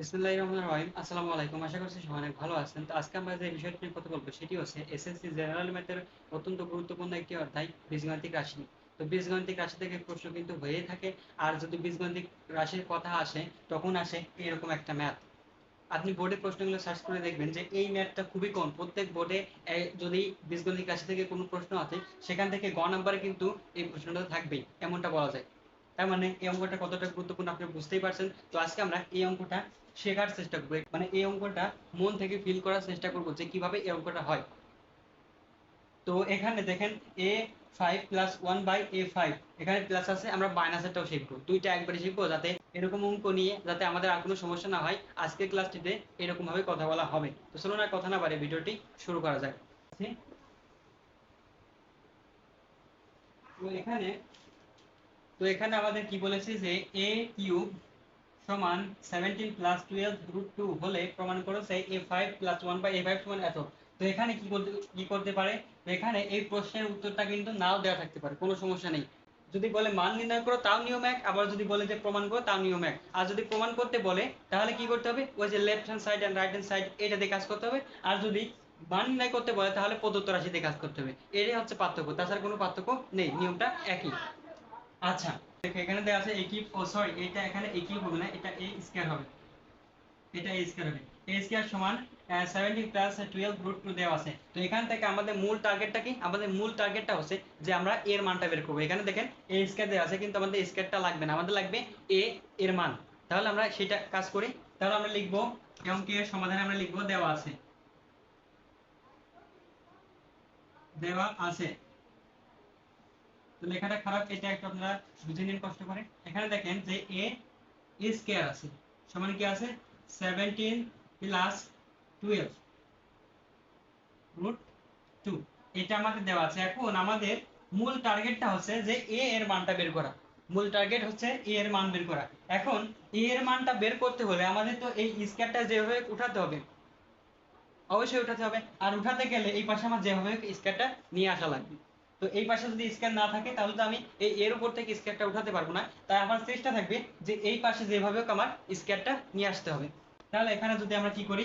আর যদি রাশির কথা আসে, তখন আসে এরকম একটা ম্যাথ আপনি বোর্ডে প্রশ্নগুলো সার্চ করে দেখবেন যে এই ম্যাথটা খুবই কম। প্রত্যেক বোর্ডে যদি বীজগণিতিক রাশি থেকে কোনো প্রশ্ন আছে সেখান থেকে গ নাম্বারে কিন্তু এই প্রশ্নটা থাকবেই, এমনটা বলা যায়। তার মানে এই অঙ্কটা কতটা গুরুত্বপূর্ণ আপনি বুঝতেই পারছেন। তো আজকে আমরা এই অঙ্কটা শেখার চেষ্টা করব। মানে এই অঙ্কটা মন থেকে ফিল করার চেষ্টা করব যে কীভাবে এই অঙ্কটা হয়। তো এখানে দেখেন a five plus one by a five এখানে প্লাস আছে, আমরা মাইনাসেরটাও শিখব দুইটা একবারে শিখব যাতে এরকম অঙ্ক নিয়ে, যাতে আমাদের আর কোনো সমস্যা না হয়। আজকের ক্লাসটিতে এরকম ভাবে কথা বলা হবে। তো চলুন আর কথা না বাড়ে ভিডিওটি শুরু করা যাক। এখানে তো এখানে আমাদের কি বলেছে যে এ কিউব সমান seventeen plus twelve root two হলে প্রমাণ করেছে a five plus one by a five সমান এত। তো এখানে কি করতে কি করতে পারে? এখানে এই প্রশ্নের উত্তরটা কিন্তু নাও দেওয়া থাকতে পারে, কোনো সমস্যা নেই। যদি বলে মান নির্ণয় করো, তাও নিয়ম এক, আবার যদি বলে যে প্রমাণ করো, তাও নিয়ম এক। আর যদি প্রমাণ করতে বলে, তাহলে কি করতে হবে? ওই যে left hand side and right hand side এটা দিয়ে কাজ করতে হবে। আর যদি মান নির্ণয় করতে বলে, তাহলে প্রদত্ত রাশি দিয়ে কাজ করতে হবে। এটাই হচ্ছে পার্থক্য, তাছাড়া কোনো পার্থক্য নেই, নিয়মটা একই। আচ্ছা দেখো এখানে দেওয়া আছে একই, ও সরি এটা এখানে একই হবে না, এটা এ স্কয়ার হবে। এটা এ স্কয়ার হবে। এ স্কয়ার সমান seventeen plus twelve root two দেওয়া আছে। তো এখান থেকে আমাদের মূল টার্গেটটা কি? আমাদের মূল টার্গেটটা হচ্ছে যে আমরা এর মানটা বের করব। এখানে দেখেন এ স্কয়ার দেওয়া আছে, কিন্তু আমাদের স্কয়ারটা লাগবে না। আমাদের লাগবে এ এর মান। তাহলে আমরা সেটা কাজ করি। তাহলে আমরা লিখব অঙ্কের সমাধানে আমরা লিখব, দেওয়া আছে। দেওয়া আছে। তো লেখাটা খারাপ, এটা একটু আপনারা বুঝে নিন কষ্ট করে। এখানে দেখেন যে এ স্কয়ার আছে। সমান কি আছে? 17 প্লাস 12 রুট 2 এটা আমাদের দেওয়া আছে। এখন আমাদের মূল টার্গেটটা হচ্ছে যে এ এর মানটা বের করা। মূল টার্গেট হচ্ছে এ এর মান বের করা। এখন এ এর মানটা বের করতে হলে আমাদের তো এই স্কয়ারটা যেভাবে উঠাতে হবে, অবশ্যই উঠাতে হবে। আর উঠাতে গেলে এই পাশে আমার যেভাবে স্কয়ারটা নিয়ে আসা লাগবে। তো এই পাশে যদি স্কয়ার না থাকে, তাহলে তো আমি এই, এর উপর থেকে স্কয়ারটা উঠাতে পারব না। তাই আমার চেষ্টা থাকবে যে এই পাশে যেভাবে হোক আমার স্কয়ারটা নিয়ে আসতে হবে। তাহলে এখানে যদি আমরা কি করি?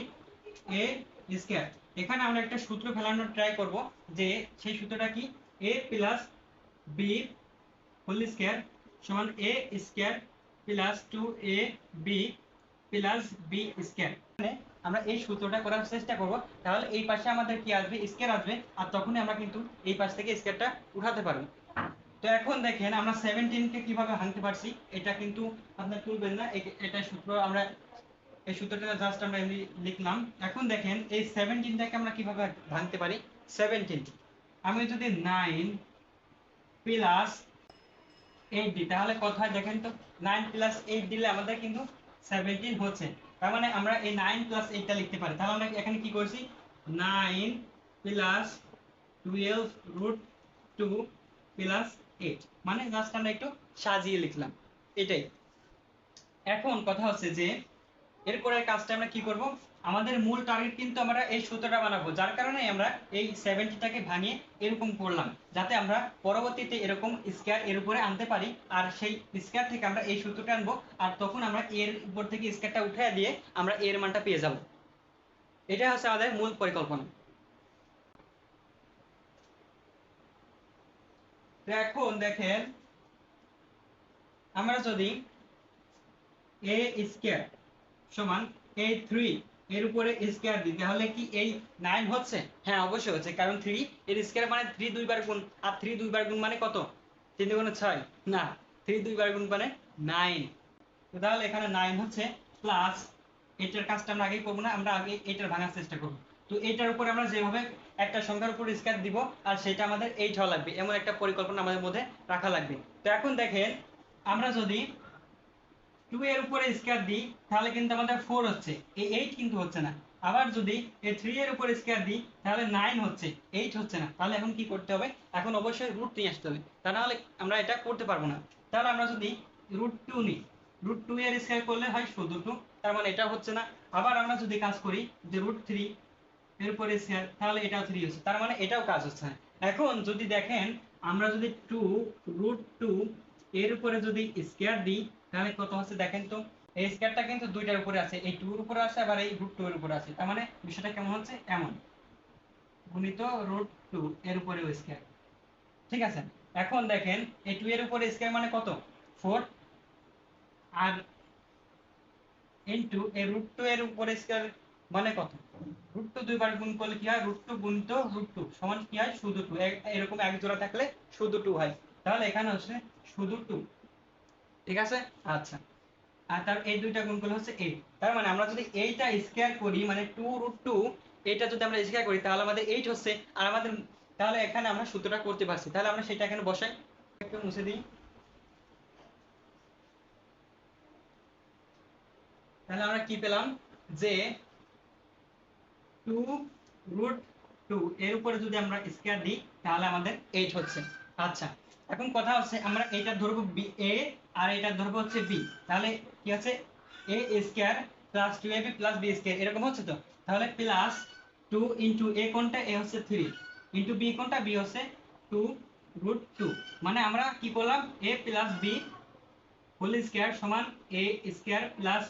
এ স্কয়ার এখানে আমরা একটা সূত্র ফেলানোর ট্রাই করব যে সেই সূত্রটা কি? A plus b whole square সমান a square plus two a b plus b square আমরা এই সূত্রটা করার চেষ্টা করব। তাহলে এই পাশে আমাদের কি আসবে? স্কয়ার আসবে। আর তখনই আমরা কিন্তু এই পাশ থেকে স্কয়ারটা উঠাতে পারব। তো এখন দেখেন, আমরা 17 কে কীভাবে ভাঙতে পারছি? এটা কিন্তু আপনারা তুলবেন না। এটা সূত্র আমরা এই সূত্রটা জাস্ট আমরা এমনি লিখলাম। এখন দেখেন, এই 17 টাকে আমরা কীভাবে ভাঙতে পারি? 17 আমি যদি 9 প্লাস 8 দিই, তাহলে কত হয় দেখেন তো? 9 প্লাস 8 দিলে আমাদের কিন্তু 17 হচ্ছে। তার মানে আমরা এই 9 প্লাস 8 টা লিখতে পারি। তাহলে আমরা এখানে কি করছি? 9 প্লাস 12 রুট 2 প্লাস 8 মানে জাস্ট আমরা একটু সাজিয়ে লিখলাম। এটাই। এখন কথা হচ্ছে যে, এরপরের কাজটা আমরা কি করব? আমাদের মূল টার্গেট কিন্তু আমরা এই সূত্রটা বানাবো, যার কারণে আমরা এই 70টাকে ভাঙিয়ে এরকম করলাম, যাতে আমরা পরবর্তীতে এরকম স্কয়ার এর উপরে আনতে পারি, আর সেই স্কয়ার থেকে আমরা এই সূত্রটা আনব, আর তখন আমরা এর উপর থেকে স্কয়ারটা উঠে দিয়ে আমরা এর মানটা পেয়ে যাব। এটা হচ্ছে আমাদের মূল পরিকল্পনা। এখন দেখেন, আমরা যদি এ স্কয়ার সমান এই থ্রি এর উপরে স্কয়ার দিই তাহলে কি এই নাইন হচ্ছে? হ্যাঁ অবশ্যই হচ্ছে, কারণ থ্রি এর স্কয়ার মানে থ্রি দুইবার গুণ, আর থ্রি দুইবার গুণ মানে কত? তিন দুগুণে ছয়। না থ্রি দুইবার গুণ মানে নাইন তাহলে এখানে নাইন হচ্ছে প্লাস এটার কাজটা আমরা আগেই করব না, আমরা আগে এটার ভাঙার চেষ্টা করব। তো এটার উপরে আমরা যেভাবে একটা সংখ্যার উপর স্কয়ার দিব, আর সেটা আমাদের এইট হওয়া লাগবে, এমন একটা পরিকল্পনা আমাদের মধ্যে রাখা লাগবে। তো এখন দেখেন, আমরা যদি টু এর উপরে স্কয়ার দিই, তাহলে কিন্তু আমাদের ফোর হচ্ছে। এই এইট কিন্তু হচ্ছে না। আবার যদি এই থ্রি এর উপরে স্কয়ার দিই, তাহলে নাইন হচ্ছে। এইট হচ্ছে না। তাহলে এখন কি করতে হবে? এখন অবশ্যই রুট নিয়ে আসতে হবে। তা না হলে আমরা এটা করতে পারব না। তাহলে আমরা যদি রুট টু নিই রুট টু এর স্কয়ার করলে হয় শুধু টু তার মানে এটা হচ্ছে না। আবার আমরা যদি কাজ করি যে রুট থ্রি এর উপরে স্কয়ার তাহলে এটাও থ্রি হচ্ছে। তার মানে এটাও কাজ হচ্ছে না। এখন যদি দেখেন, আমরা যদি টু রুট টু এর উপরে যদি স্কয়ার দিই তাহলে কত হচ্ছে দেখেন তো, এই স্কয়ারটা কিন্তু দুইটার উপরে আছে, এই টু এর উপরে আছে আবার এই রুট টু এর উপরে আছে। তার মানে বিষয়টা কেমন হচ্ছে? এমন। গুণিত রুট টু এর উপরে স্কয়ার ঠিক আছে? এখন দেখেন, এই টু এর উপরে স্কয়ার মানে কত? ফোর আর ইনটু এই রুট টু এর উপরে স্কয়ার মানে কত? রুট টু দুইবার গুণ করলে কি হয়? রুট টু তো রুট টু সমান কি হয়? শুধু টু এরকম এক জোড়া থাকলে শুধু টু হয়। তাহলে এখানে হচ্ছে শুধু টু ঠিক আছে? আচ্ছা। আর তার এই দুইটা গুণ করলে হচ্ছে এইট তার মানে আমরা যদি এইটা স্কয়ার করি মানে টু রুট টু এটা যদি আমরা স্কয়ার করি, তাহলে আমাদের এইট হচ্ছে। আর আমাদের, তাহলে এখানে আমরা সূত্রটা করতে পারছি। তাহলে আমরা সেটা এখানে বসাই। একটু মুছে দিই। তাহলে আমরা কি পেলাম? যে টু রুট টু এর উপরে যদি আমরা স্কয়ার দিই, তাহলে আমাদের এইট হচ্ছে। আচ্ছা। এখন কথা হচ্ছে, আমরা এটা ধরবো এ আর এটা ধরবো হচ্ছে বি তাহলে কি আছে? A square plus two a b plus b square এরকম হচ্ছে তো? তাহলে প্লাস টু ইন্টু এ কোনটা? এ হচ্ছে থ্রি ইন্টু বি কোনটা? বি হচ্ছে টু রুট টু মানে আমরা কি করলাম? A plus b whole square সমান a square plus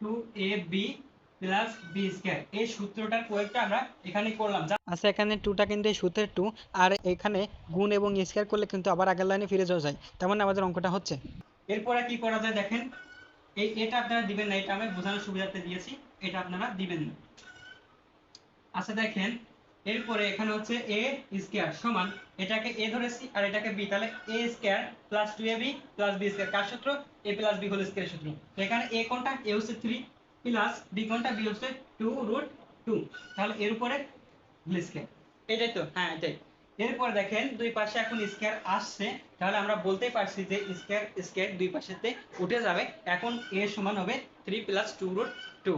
two a b plus b square এই সূত্রটার প্রয়োগটা আমরা এখানে করলাম। আচ্ছা এখানে টুটা কিন্তু এই সূত্রের টু আর এখানে গুণ এবং স্কয়ার করলে কিন্তু আবার আগের লাইনে ফিরে যাওয়া যায়। তেমন মানে আমাদের অঙ্কটা হচ্ছে। এরপরে কি করা যায় দেখেন, এই এটা আপনারা দিবেন না, এটা আমি বোঝানোর সুবিধার্থে দিয়েছি, এটা আপনারা দিবেন না। আচ্ছা দেখেন, এরপরে এখানে হচ্ছে এ স্কয়ার সমান, এটাকে এ ধরেছি আর এটাকে বি, তাহলে a square plus two a b plus b square. কার সূত্র? A plus b whole square সূত্র। এখানে এ কোনটা? এ হচ্ছে থ্রি প্লাস বি কোনটা? বি হচ্ছে টু রুট টু তাহলে এর উপরে হোল স্কয়ার এটাই তো? হ্যাঁ এটাই। এরপর দেখেন দুই পাশে এখন স্কয়ার আসছে। তাহলে আমরা বলতেই পারছি যে স্কয়ার স্কয়ার দুই পাশেতে উঠে যাবে। এখন এ সমান হবে three plus two root two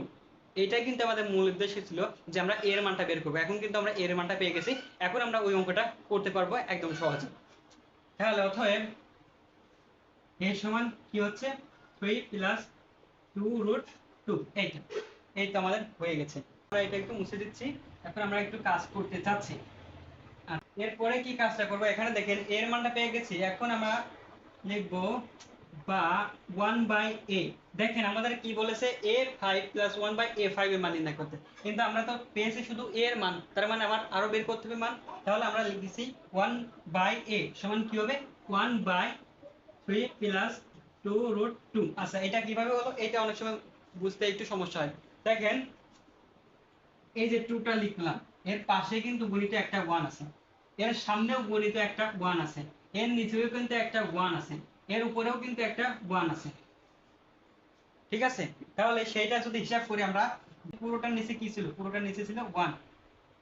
এটাই কিন্তু আমাদের মূল উদ্দেশ্য ছিল যে আমরা এর মানটা বের করব। এখন কিন্তু আমরা এর মানটা পেয়ে গেছি। এখন আমরা ওই অঙ্কটা করতে পারব একদম সহজে। তাহলে অতএব এর সমান কি হচ্ছে? Three plus two root two এইটা। এই আমাদের হয়ে গেছে। আমরা এটা একটু মুছে দিচ্ছি। এখন আমরা একটু কাজ করতে চাচ্ছি। এরপরে কি কাজটা করব? এখানে দেখেন, এর মানটা পেয়ে গেছি। এখন আমরা লিখব বা ওয়ান বাই এ দেখেন, আমাদের কি বলেছে? A five plus one by a five এর মান নির্ণয় করতে। কিন্তু আমরা তো পেয়েছি শুধু এ এর মান। তার মানে আমার আরও বের করতে হবে মান। তাহলে আমরা লিখেছি ওয়ান বাই এ সমান কি হবে? One by three plus two root two আচ্ছা এটা কীভাবে হলো? এটা অনেক সময় বুঝতে একটু সমস্যা হয়। দেখেন, এই যে টুটা লিখলাম। এর পাশে কিন্তু গণিত একটা ওয়ান আছে। এর সামনেও গণিত একটা ওয়ান আছে। এর নিচেও কিন্তু একটা ওয়ান আছে। এর উপরেও কিন্তু একটা ওয়ান আছে। ঠিক আছে? তাহলে সেইটা যদি হিসাব করি আমরা, পুরোটার নিচে কি ছিল? পুরোটার নিচে ছিল ওয়ান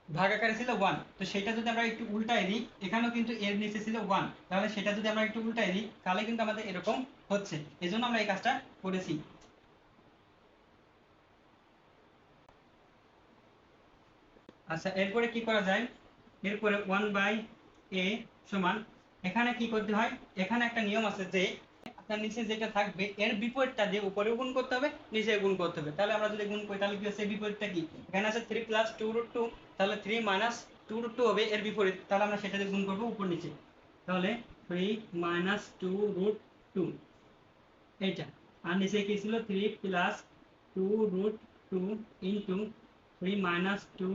ভাগাকারে ছিল ওয়ান তো সেটা যদি আমরা একটু উল্টাই দিই এখানেও কিন্তু এর নিচে ছিল ওয়ান তাহলে সেটা যদি আমরা একটু উল্টাই দিই তাহলে কিন্তু আমাদের এরকম হচ্ছে। এজন্য আমরা এই কাজটা করেছি। আচ্ছা এরপরে কি করা যায়? এরপরে ওয়ান বাই এ সমান, এখানে কি করতে হয়? এখানে একটা নিয়ম আছে যে, আপনার নিচে যেটা থাকবে, এর বিপরীতটা দিয়ে উপরে গুণ করতে হবে নিচে গুণ করতে হবে। তাহলে আমরা যদি গুণ করি, তাহলে কি হচ্ছে? বিপরীতটা কি? এখানে আছে three plus two root two তাহলে three minus two root two হবে এর বিপরীত। তাহলে আমরা সেটা দিয়ে গুণ করব উপর নিচে। তাহলে three minus two root two এইটা। আর নিচে কি ছিল? Three plus two root two into three minus two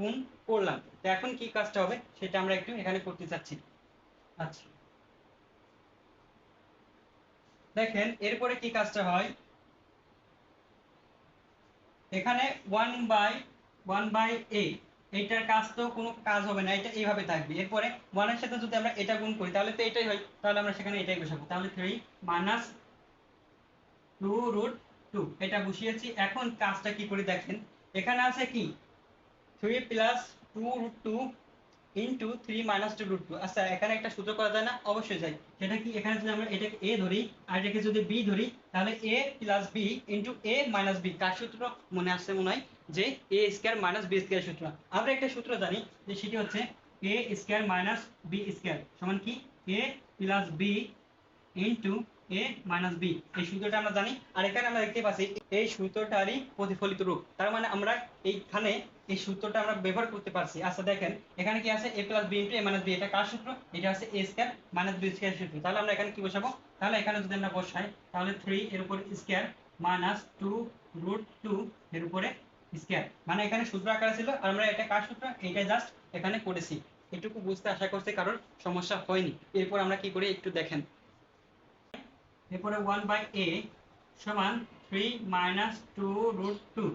গুণ করলাম। তো এখন কি কাজটা হবে? সেটা আমরা একটু এখানে করতে চাচ্ছি। আচ্ছা। দেখেন, এরপরে কি কাজটা হয়? এখানে one by one by a এইটার কাজ তো কোনো কাজ হবে না। এটা এইভাবে থাকবে। এরপরে ওয়ানের সাথে যদি আমরা এটা গুণ করি, তাহলে তো এটাই হয়। তাহলে আমরা সেখানে এটাই বসাবো। তাহলে three minus two root two এটা বসিয়েছি। এখন কাজটা কি করে দেখেন। এখানে আছে কি? Three plus two root two into three minus two root two আচ্ছা এখানে একটা সূত্র করা যায় না, অবশ্যই যায়। সেটা কি? এখানে যদি আমরা এটাকে এ ধরি আর এটাকে যদি বি ধরি, তাহলে a plus b into a minus b কার সূত্র? মনে আসছে মনে হয় যে a square minus b square সূত্র। আমরা একটা সূত্র জানি যে সেটি হচ্ছে a square minus b square সমান কি? A plus b into a minus b এই সূত্রটা আমরা জানি। আর এখানে আমরা দেখতে পাচ্ছি, এই সূত্রটারই প্রতিফলিত রূপ। তার মানে আমরা এইখানে এই সূত্রটা আমরা ব্যবহার করতে পারছি। আচ্ছা দেখেন, এখানে কি আছে? A plus b into a minus b এটা কার সূত্র? এটা হচ্ছে a square minus b square সূত্র। তাহলে আমরা এখানে কি বসাবো? তাহলে এখানে যদি আমরা বসাই, তাহলে থ্রি এর উপর square minus two root two এর উপরে স্কোয়ার মানে এখানে সূত্র আকারে ছিল, আর আমরা এটা কার সূত্র? এটা জাস্ট এখানে করেছি। এটুকু বুঝতে আশা করছি কারণ সমস্যা হয়নি। এরপর আমরা কি করি? একটু দেখেন। এরপরে ওয়ান বাই এ সমান three minus two root two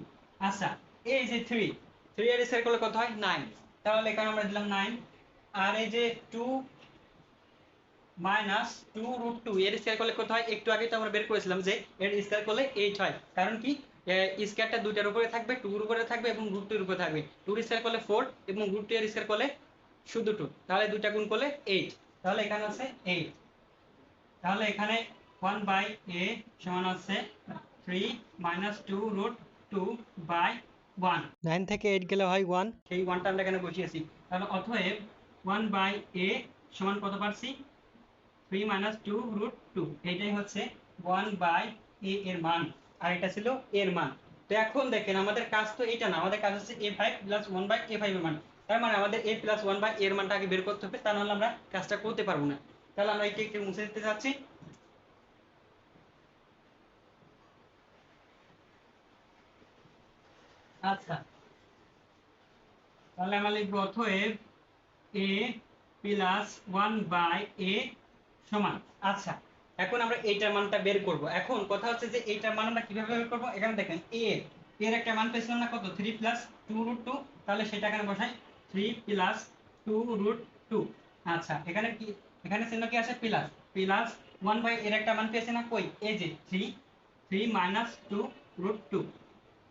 আচ্ছা এই যে থ্রি থ্রি এর স্কোয়ার করলে কত হয়? নাইন তাহলে এখানে আমরা দিলাম নাইন আর এই যে two minus two root two এর স্কোয়ার করলে কত হয়? একটু আগে তো আমরা বের করেছিলাম যে এর স্কোয়ার করলে এইট হয়। কারণ কি? স্কোয়ারটা দুইটার উপরে থাকবে টুর উপরে থাকবে এবং রুট টুর উপরে থাকবে। টুর স্কোয়ার করলে ফোর এবং রুট টু এর স্কোয়ার করলে শুধু টু তাহলে দুইটা গুণ করলে এইট তাহলে এখানে আছে এইট তাহলে এখানে ওয়ান বাই এ সমান আছে three minus two root two by one nine থেকে এইট গেলে হয় ওয়ান সেই ওয়ানটা আমরা এখানে বসিয়েছি তাহলে অতএব ওয়ান বাই এ সমান কত পারছি? Three minus two root two এটাই হচ্ছে ওয়ান বাই এ এর মান। আর এটা ছিল এর মান। তো এখন দেখেন আমাদের কাজ তো এটা না আমাদের কাজ হচ্ছে a five plus one by a five এর মান। তার মানে আমাদের এ প্লাস ওয়ান বাই এর মানটা আগে বের করতে হবে তা নাহলে আমরা কাজটা করতে পারব না। তাহলে আমরা এটি একটু মুছে দিতে চাচ্ছি আচ্ছা। তাহলে আমরা লিখব অতএব a plus one by a সমান। আচ্ছা এখন আমরা এইটার মানটা বের করব। এখন কথা হচ্ছে যে এইটার মান আমরা কীভাবে বের করব? এখানে দেখেন এ এর একটা মান পেয়েছিলাম না, কত? Three plus two root two তাহলে সেটা এখানে বসাই। Three plus two root two আচ্ছা এখানে কি, এখানে চিহ্ন কি আছে? প্লাস প্লাস ওয়ান বাই এর একটা মান পেয়েছি না? কই? এই যে three three minus two root two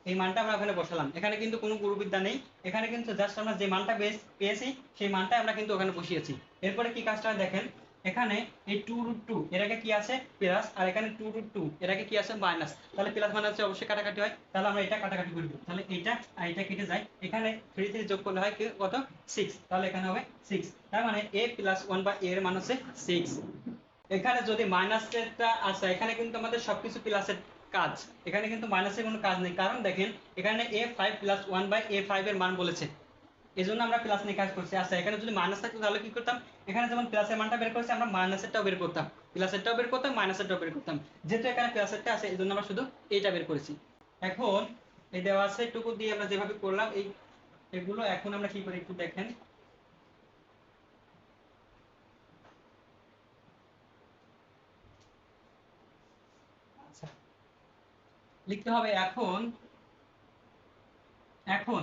এই মানটা আমরা ওখানে বসালাম। এখানে কিন্তু কোনো গুরুবিদ্যা নেই। এখানে কিন্তু জাস্ট আমরা যে মানটা পেয়েছি, সেই মানটা আমরা কিন্তু ওখানে বসিয়েছি। এরপরে কি কাজটা দেখেন, এখানে এই টু রুট টু এর আগে কি আছে? প্লাস আর এখানে টু রুট টু এর আগে কি আছে? মাইনাস তাহলে প্লাস মাইনাস অবশ্যই কাটাকাটি হয়। তাহলে আমরা এটা কাটাকাটি করব তাহলে এইটা আর এটা কেটে যায়। এখানে থ্রি থ্রি যোগ করলে হয় কত? সিক্স তাহলে এখানে হবে সিক্স তার মানে এ প্লাস ওয়ান বা এর মান হচ্ছে সিক্স এখানে যদি মাইনাসেরটা আছে, এখানে কিন্তু আমাদের সবকিছু প্লাসের কাজ। এখানে কিন্তু মাইনাসের কোনো কাজ নেই। কারণ দেখেন, এখানে a five plus one by a five এর মান বলেছে। এই জন্য আমরা প্লাস নিয়ে কাজ করছি। আচ্ছা এখানে যদি মাইনাস থাকতো তাহলে কি করতাম? এখানে যেমন প্লাসের মানটা বের করছি, আমরা মাইনাসেরটাও বের করতাম। প্লাসেরটাও বের করতাম মাইনাসেরটাও বের করতাম। যেহেতু এখানে প্লাসেরটা আছে এই জন্য আমরা শুধু এইটা বের করেছি। এখন, এই দেওয়া আছে টুকু দিয়ে আমরা যেভাবে করলাম, এই এগুলো এখন আমরা কি করি একটু দেখেন আচ্ছা লিখতে হবে এখন এখন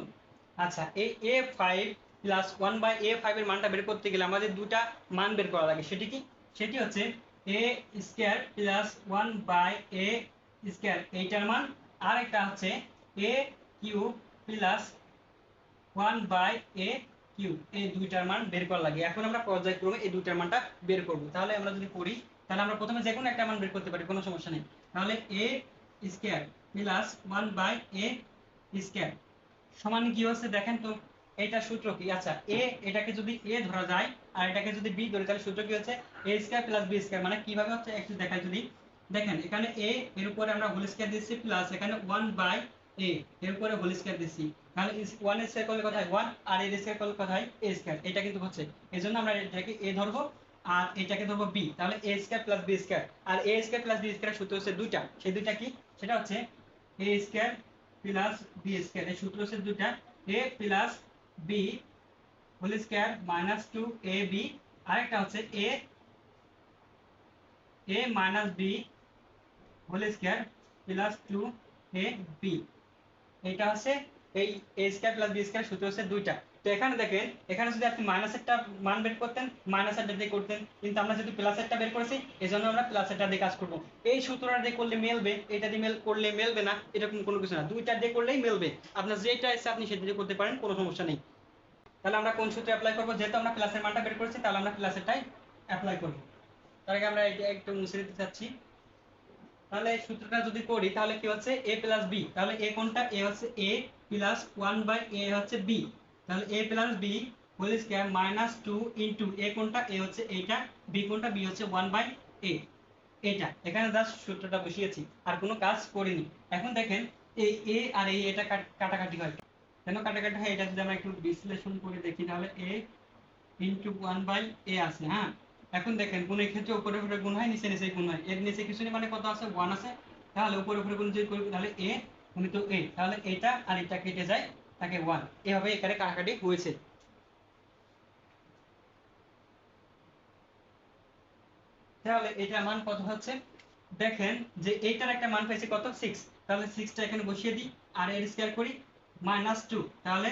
আচ্ছা এই a five plus one by a five এর মানটা বের করতে গেলে আমাদের দুটা মান বের করা লাগে। সেটি কি? সেটি হচ্ছে a square plus one by a square এইটার মান। আর একটা হচ্ছে a cube plus one by a cube এই দুইটার মান বের করা লাগে। এখন আমরা পর্যায়ক্রমে এই দুইটার মানটা বের করব। তাহলে আমরা যদি করি তাহলে আমরা প্রথমে যে কোনো একটা মান বের করতে পারি, কোনো সমস্যা নেই। তাহলে a square plus one by a square. সমান কি হচ্ছে দেখেন তো, এটা সূত্র কি? আচ্ছা এ, এটাকে যদি এ ধরা যায় আর এটাকে যদি বি ধরে, তাহলে সূত্র কি হচ্ছে? A square plus b square মানে কীভাবে হচ্ছে? একটু দেখাই যদি। দেখেন, এখানে এ, এর উপরে আমরা হোল স্কয়ার দিচ্ছি প্লাস এখানে 1 বাই এ, এর উপরে হোল স্কয়ার দিচ্ছি তাহলে 1 এর স্কয়ার করলে কত হয় 1 আর এর স্কয়ার করলে কত হয় এ স্কয়ার এটা কিন্তু হচ্ছে। এজন্য আমরা এটাকে এ ধরবো আর এটাকে ধরবো বি তাহলে a square plus b square R a square plus b square সূত্র হচ্ছে দুইটা। সেই দুইটা কি? সেটা হচ্ছে a square plus b square এই সূত্র হচ্ছে দুইটা a plus b whole square minus two a b আরেকটা হচ্ছে a a minus b whole square plus two a b এটা হচ্ছে এই a square plus b square সূত্র হচ্ছে দুইটা তো এখানে দেখেন, এখানে যদি আপনি মাইনাসেরটা মান বের করতেন মাইনাসেরটা দিয়ে করতেন, কিন্তু আমরা যদি প্লাসেরটা বের করেছি, এজন্য আমরা প্লাস প্লাসেরটা দিয়ে কাজ করব। এই সূত্রটা দিয়ে করলে মেলবে, এটা দিয়ে মেল করলে মেলবে না, এরকম কোনো কিছু না। দুইটা দিয়ে করলেই মেলবে। আপনার যেটা ইচ্ছা আপনি সেটা দিয়ে করতে পারেন, কোনো সমস্যা নেই। তাহলে আমরা কোন সূত্রে অ্যাপ্লাই করব? যেহেতু আমরা প্লাসের মানটা বের করেছি, তাহলে আমরা প্লাসেরটাই অ্যাপ্লাই করব। তার আগে আমরা এটা একটু মুছে দিতে চাচ্ছি। তাহলে এই সূত্রটা যদি করি, তাহলে কি হচ্ছে? a প্লাস b তাহলে a কোনটা? a হচ্ছে a প্লাস 1 বাই a হচ্ছে b তাহলে a plus b whole square minus 2 into a কোনটা? a হচ্ছে এইটা, b কোনটা? b হচ্ছে 1 বাই a এটা এখানে জাস্ট সূত্রটা বসিয়েছি, আর কোনো কাজ করিনি। এখন দেখেন, এই a আর এই এটা কাট- কাটাকাটি হয়। কেন কাটাকাটি হয়? এটা যদি আমরা একটু বিশ্লেষণ করে দেখি, তাহলে a ইনটু 1 বাই a আছে হ্যাঁ? এখন দেখেন গুণের ক্ষেত্রে উপরে উপরে গুণ হয়, নিচে নিচে গুণ হয়। এর নিচে কিছু নেই মানে কত আছে? ওয়ান আছে। তাহলে উপরে উপরে গুণ যদি করি, তাহলে এ গুণিত এ তাহলে এটা আর এটা কেটে যায় তাকে ওয়ান এভাবে এখানে কাটাকাটি হয়েছে। তাহলে এটার মান কত হচ্ছে? দেখেন যে এইটার একটা মান পেয়েছি কত? সিক্স তাহলে সিক্সটা এখানে বসিয়ে দিই, আর এর স্কোয়ার করি মাইনাস টু তাহলে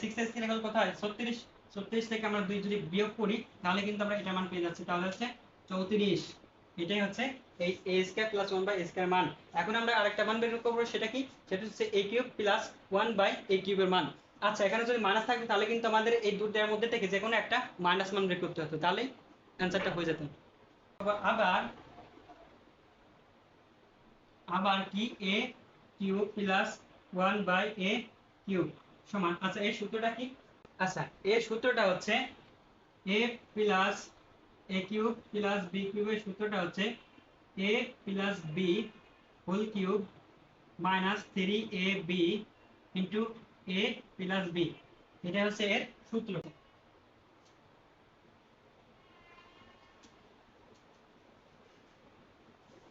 সিক্স এর স্কোয়ার কত হয় ছত্রিশ। ছত্রিশ থেকে আমরা দুই যদি বিয়োগ করি, তাহলে কিন্তু আমরা এটা মান পেয়ে যাচ্ছি। তাহলে হচ্ছে চৌত্রিশ। এটাই হচ্ছে এই a square plus by square মান। এখন আমরা আরেকটা মান বের করব, সেটা কি? সেটা হচ্ছে কিউব প্লাস বাই কিউবের মান। আচ্ছা এখানে যদি মাইনাস তাহলে কিন্তু আমাদের এই মধ্যে থেকে যে কোনো একটা মাইনাস মান বের করতে হতো। অ্যান্সারটা হয়ে যেত। আবার আবার কি? A cube plus one by a cube সমান। আচ্ছা এই সূত্রটা কি? আচ্ছা এর সূত্রটা হচ্ছে a plus a cube plus b কিউবের সূত্রটা হচ্ছে b whole cube minus three a b into a plus b এটা হচ্ছে এর সূত্র।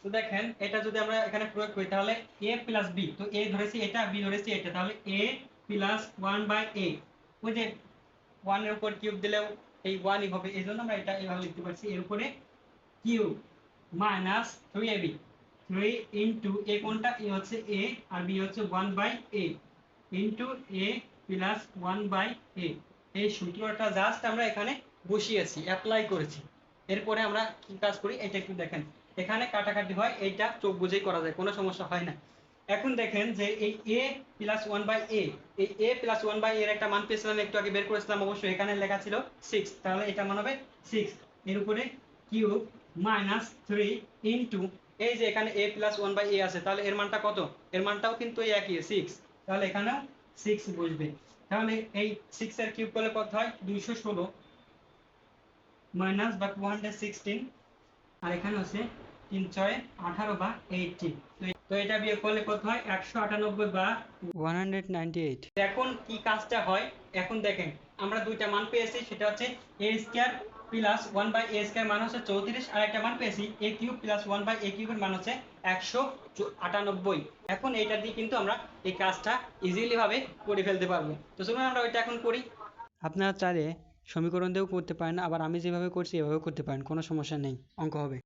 তো দেখেন, এটা যদি আমরা এখানে প্রয়োগ করি, তাহলে a প্লাস বি তো a ধরেছি এটা, b ধরেছি এটা, তাহলে a plus one by a ওই যে ওয়ানের উপর কিউব দিলেও এই ওয়ানই হবে, এই জন্য আমরা এটা এইভাবে লিখতে পারছি, এর উপরে cube minus three a b three into a কোনটা? এ হচ্ছে এ আর বি হচ্ছে one by a into a plus one by a এই সূত্রটা জাস্ট আমরা এখানে বসিয়েছি অ্যাপ্লাই করেছি। এরপরে আমরা কি কাজ করি? এটা একটু দেখেন। এখানে কাটাকাটি হয়, এইটা চোখ বুঝেই করা যায়, কোনো সমস্যা হয় না। এখন দেখেন যে এই a plus one by a এই এ প্লাস ওয়ান বাই এর একটা মান পেয়েছিলাম, একটু আগে বের করেছিলাম অবশ্যই এখানে লেখা ছিল সিক্স তাহলে এটা মান হবে সিক্স এর উপরে কিউব মাইনাস থ্রি ইন্টু এই যে এখানে a plus one by a আছে, তাহলে এর মানটা কত? এর মানটাও কিন্তু একই সিক্স তাহলে এখানেও সিক্স বসবে। তাহলে এই সিক্স এর কিউব করলে কত হয়? দুইশো ষোলো মাইনাস বা টু হান্ড্রেড সিক্সটিন আর এখানে হচ্ছে তিন ছয় আঠারো বা এইটটি তো এটা বিয়োগ করলে কত হয়? একশো আটানব্বই বা ওয়ান হান্ড্রেড নাইনটি এইট এখন কি কাজটা হয়? এখন দেখেন, আমরা দুইটা মান পেয়েছি, সেটা হচ্ছে a square plus one by a square মান হচ্ছে চৌত্রিশ, আর একটা মান পেয়েছি a cube plus one by a কিউবের মান হচ্ছে একশো আটানব্বই। এখন এইটা দিয়ে কিন্তু আমরা এই কাজটা ইজিলি ভাবে করে ফেলতে পারব। তো চলুন আমরা ওইটা এখন করি। আপনারা চাইলে সমীকরণ দিয়েও করতে পারেন, আবার আমি যেভাবে করছি এভাবেও করতে পারেন, কোনো সমস্যা নেই, অঙ্ক হবে।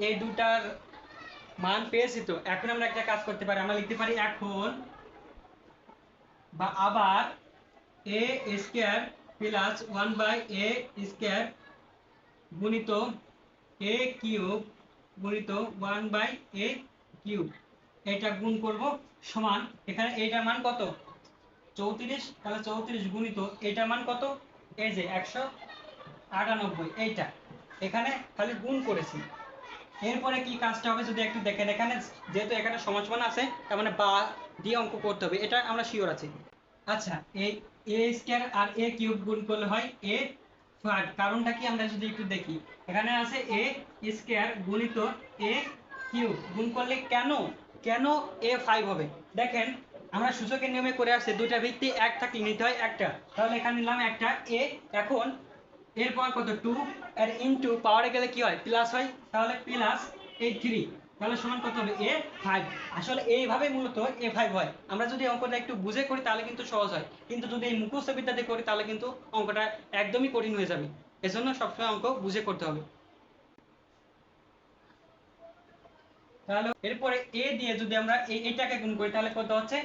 এই দুটার মান পেয়েছি তো। এখন আমরা একটা কাজ করতে পারি। আমরা লিখতে পারি এখন বা আবার a square plus one by a square গুণিত এ কিউব গুণিত ওয়ান বাই এ কিউব এটা গুণ করব সমান। এখানে এইটার মান কত? চৌত্রিশ। তাহলে চৌত্রিশ গুণিত এটার মান কত? এই যে একশো আটানব্বই। এইটা। এখানে খালি গুণ করেছি। এরপরে কি কাজটা হবে যদি একটু দেখেন এখানে, যেহেতু এখানে সমাসমান আছে, তার মানে বা দিয়ে অঙ্ক করতে হবে, এটা আমরা শিওর আছি। আচ্ছা এই এ স্কয়ার আর এ কিউব গুণ করলে হয় এ ফাইভ কারণটা কি আমরা যদি একটু দেখি, এখানে আছে এ স্কয়ার গুণিত এ কিউব গুণ করলে কেন? কেন এ ফাইভ হবে? দেখেন, আমরা সূচকের নিয়মে করে আসছে, দুইটা ভিত্তি এক থাকলে নিতে হয় একটা। তাহলে এখানে নিলাম একটা এ এখন এরপর কত? টু আর ইনটু পাওয়ারে গেলে কি হয়? প্লাস হয়। তাহলে প্লাস এই থ্রি তাহলে সমান কত হবে? এ ফাইভ আসলে এইভাবে মূলত এ ফাইভ হয়। আমরা যদি অঙ্কটা একটু বুঝে করি, তাহলে কিন্তু সহজ হয়। কিন্তু যদি এই মুখস্থ বিদ্যাতে করি, তাহলে কিন্তু অঙ্কটা একদমই কঠিন হয়ে যাবে। এজন্য সবসময় অঙ্ক বুঝে করতে হবে। তাহলে এরপরে এ দিয়ে যদি আমরা এই এটাকে গুণ করি, তাহলে কত হচ্ছে?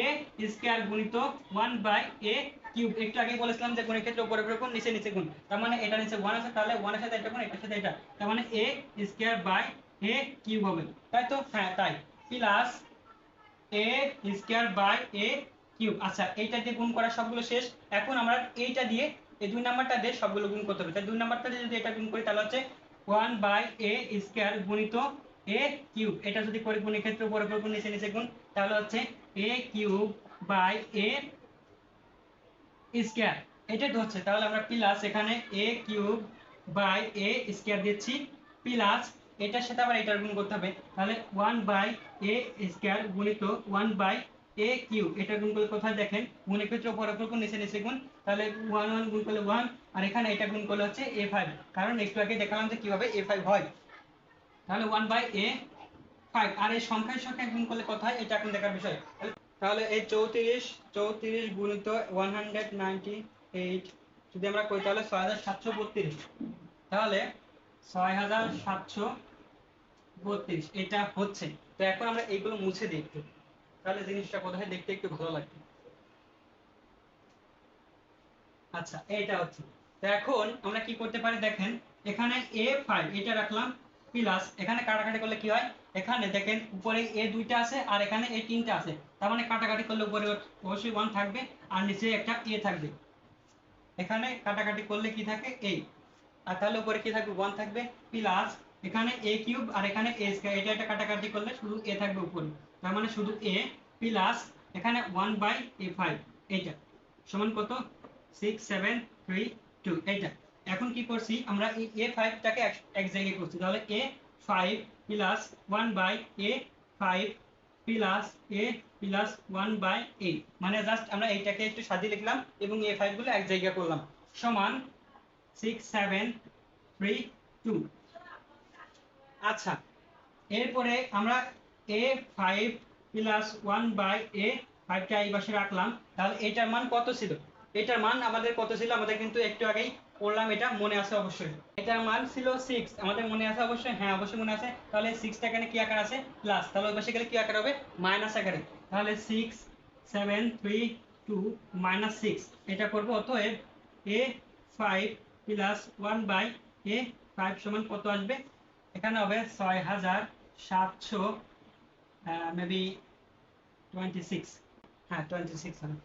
এ স্কয়ার গুণিত ওয়ান বাই এ কিউব একটু আগে বলেছিলাম যে গুণের ক্ষেত্রে উপরে উপরে গুণ নিচে নিচে গুণ। তার মানে এটা নিচে ওয়ান আছে, তাহলে ওয়ানের সাথে এটা গুণ, এটার সাথে এটা। তার মানে স্কয়ার কিউব হবে। তাই তো? হ্যাঁ তাই। প্লাস স্কয়ার কিউব আচ্ছা এইটা দিয়ে গুণ করা সবগুলো শেষ। এখন আমরা এইটা দিয়ে এই দুই নাম্বারটা দিয়ে সবগুলো গুণ করতে হবে। তাই দুই নাম্বারটা দিয়ে যদি এটা গুণ করি, তাহলে হচ্ছে ওয়ান বাই এ স্কয়ার গুণিত এ কিউব এটা যদি করি, গুণের ক্ষেত্রে উপরে উপরে গুণ নিচে নিচে গুণ, তাহলে হচ্ছে a cube by a square এটাই তো হচ্ছে, তাহলে আমরা প্লাস এখানে a cube by a square দিচ্ছি প্লাস এটার সাথে আবার এটার গুণ করতে হবে। তাহলে ওয়ান বাই এ স্কোয়ার গুণিত ওয়ান বাই এ কিউব এটা গুণ করলে কোথায় দেখেন? গুণের ক্ষেত্রে উপর উপর গুণ নিচে নিচে গুণ, তাহলে ওয়ান ওয়ান গুণ করলে ওয়ান আর এখানে এটা গুণ করলে হচ্ছে এ ফাইভ কারণ একটু আগে দেখালাম যে কীভাবে এ ফাইভ হয়। তাহলে ওয়ান বাই এ ফাইভ, আর এই সংখ্যায় সংখ্যায় গুণ করলে কোথায় এটা এখন দেখার বিষয়। তাহলে এই চৌত্রিশ চৌত্রিশ গুণিত ওয়ান হান্ড্রেড নাইনটি এইট যদি আমরা করি তাহলে ছয় হাজার সাতশো বত্রিশ। তাহলে ছয় হাজার সাতশো বত্রিশ, এটা হচ্ছে। তো এখন আমরা এইগুলো মুছে দিই একটু। তাহলে জিনিসটা কোথায়? দেখতে একটু ভালো লাগবে আচ্ছা এইটা হচ্ছে। তো এখন আমরা কি করতে পারি দেখেন, এখানে এ ফাইভ এটা রাখলাম প্লাস এখানে কাটাকাটি করলে কি হয়? এখানে দেখেন, উপরে এ দুইটা আছে আর এখানে এ তিনটা আছে। তার মানে কাটাকাটি করলে উপরে অবশ্যই ওয়ান থাকবে আর নিচে একটা এ থাকবে। এখানে কাটাকাটি করলে কি থাকে? এই আর তাহলে উপরে কি থাকবে? ওয়ান থাকবে। প্লাস এখানে এ কিউব আর এখানে এ স্কয়ার এটা একটা কাটাকাটি করলে শুধু এ থাকবে উপরে। তার মানে শুধু এ প্লাস এখানে ওয়ান বাই এ ফাইভ এইটা। সমান কত? সিক্স সেভেন থ্রি টু এইটা। এখন কি করছি? আমরা এই এ ফাইভটাকে এক জায়গায় করছি। তাহলে a five plus one by a five plus a plus one by a মানে জাস্ট আমরা এইটাকে একটু সাজিয়ে লিখলাম এবং এ ফাইভগুলো এক জায়গায় করলাম। সমান সিক্স সেভেন থ্রি টু আচ্ছা এরপরে আমরা a five plus one by a ফাইভটা এই পাশে রাখলাম। তাহলে এটার মান কত ছিল? এটার মান আমাদের কত ছিল? আমাদের কিন্তু একটু আগেই পড়লাম এটা, মনে আছে অবশ্যই। এটার মান ছিল সিক্স আমাদের মনে আছে অবশ্যই? হ্যাঁ অবশ্যই মনে আছে। তাহলে সিক্সটা এখানে কি আকার আছে? প্লাস তাহলে ওই পাশে গেলে কি আকার হবে? মাইনাস আকারে তাহলে six seven three two minus six এটা করব অতএব a five plus one by a five সমান কত আসবে? এখানে হবে ছয় হাজার সাতশো মেবি টোয়েন্টি সিক্স হ্যাঁ টোয়েন্টি সিক্স হবে।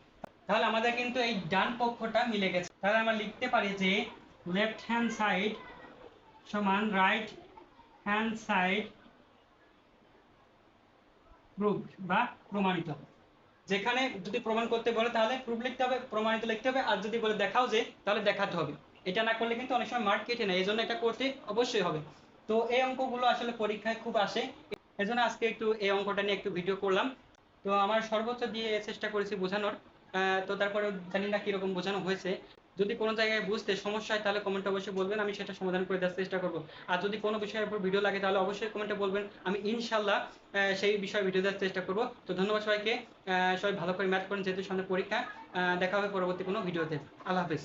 তাহলে আমাদের কিন্তু এই ডান পক্ষটা মিলে গেছে। তাহলে আমরা লিখতে পারি যে লেফট হ্যান্ড সাইড সমান রাইট হ্যান্ড সাইড প্রুফ বা প্রমাণিত। যেখানে যদি প্রমাণ করতে বলে তাহলে প্রুফ লিখতে হবে, প্রমাণিত লিখতে হবে। আর যদি বলে দেখাও যে, তাহলে দেখাতে হবে। এটা না করলে কিন্তু অনেক সময় মার্ক কেটে নেয়। এই জন্য এটা করতে অবশ্যই হবে। তো এই অঙ্কগুলো আসলে পরীক্ষায় খুব আসে। এজন্য আজকে একটু এই অঙ্কটা নিয়ে একটু ভিডিও করলাম। তো আমার সর্বোচ্চ দিয়ে চেষ্টা করেছি বোঝানোর। তো তারপরে জানি না কীরকম বোঝানো হয়েছে। যদি কোনো জায়গায় বুঝতে সমস্যা হয়, তাহলে কমেন্টে অবশ্যই বলবেন, আমি সেটা সমাধান করে দেওয়ার চেষ্টা করব। আর যদি কোনো বিষয়ের উপর ভিডিও লাগে, তাহলে অবশ্যই কমেন্টে বলবেন, আমি ইনশাল্লাহ সেই বিষয়ে ভিডিও দেওয়ার চেষ্টা করব। তো ধন্যবাদ সবাইকে সবাই ভালো করে ম্যাথ করেন, যেহেতু সামনে পরীক্ষা দেখা হবে পরবর্তী কোনো ভিডিওতে আল্লাহ হাফিজ।